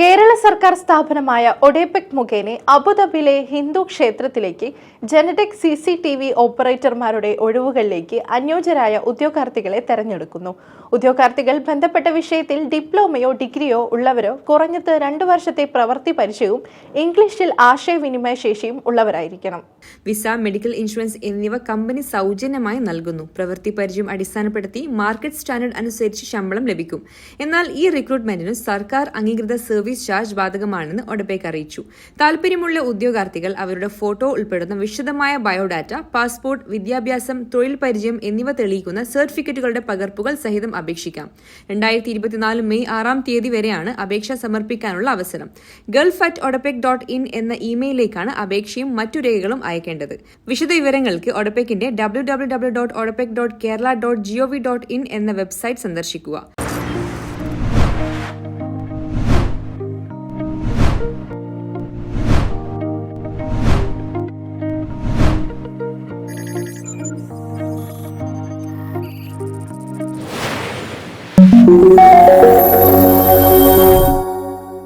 കേരള സർക്കാർ സ്ഥാപനമായ ഒഡേപെക് മുഖേന അബുദാബിയിലെ ഹിന്ദു ക്ഷേത്രത്തിലേക്ക് genetic C C T V ഓപ്പറേറ്റർമാരുടെ ഒഴിവുകളിലേക്ക് അനുയോജ്യരായ ഉദ്യോഗാർത്ഥികളെ തെരഞ്ഞെടുക്കുന്നു. ഉദ്യോഗാർത്ഥികൾ ബന്ധപ്പെട്ട വിഷയത്തിൽ ഡിപ്ലോമയോ ഡിഗ്രിയോ ഉള്ളവരോ കുറഞ്ഞത് രണ്ടു വർഷത്തെ പ്രവൃത്തി പരിചയവും ഇംഗ്ലീഷിൽ ആശയവിനിമയ ശേഷിയും ഉള്ളവരായിരിക്കണം. വിസ മെഡിക്കൽ ഇൻഷുറൻസ് എന്നിവ കമ്പനി സൗജന്യമായി നൽകുന്നു. പ്രവൃത്തി പരിചയം അടിസ്ഥാനപ്പെടുത്തി മാർക്കറ്റ് സ്റ്റാൻഡേർഡ് അനുസരിച്ച് ശമ്പളം ലഭിക്കും. എന്നാൽ ഈ റിക്രൂട്ട്മെന്റിന് സർക്കാർ അംഗീകൃത സർവീസ് ചാർജ് ബാധകമാണെന്ന് ഒഡപേക്ക് അറിയിച്ചു. താൽപര്യമുള്ള ഉദ്യോഗാർത്ഥികൾ അവരുടെ ഫോട്ടോ ഉൾപ്പെടുന്ന വിശദമായ ബയോഡാറ്റ പാസ്പോർട്ട് വിദ്യാഭ്യാസം തൊഴിൽ പരിചയം എന്നിവ തെളിയിക്കുന്ന സർട്ടിഫിക്കറ്റുകളുടെ പകർപ്പുകൾ സഹിതം അപേക്ഷിക്കാം. രണ്ടായിരത്തി ഇരുപത്തിനാല് മെയ് ആറാം തീയതി വരെയാണ് അപേക്ഷ സമർപ്പിക്കാനുള്ള അവസരം. Gulf at ODEPC dot in എന്ന ഇമെയിലേക്കാണ് അപേക്ഷയും മറ്റു രേഖകളും അയക്കേണ്ടത്. വിശദ വിവരങ്ങൾക്ക് ഒഡപെക്കിന്റെ W W W dot ODEPC dot Kerala dot G O V dot in എന്ന വെബ്സൈറ്റ് സന്ദർശിക്കുക.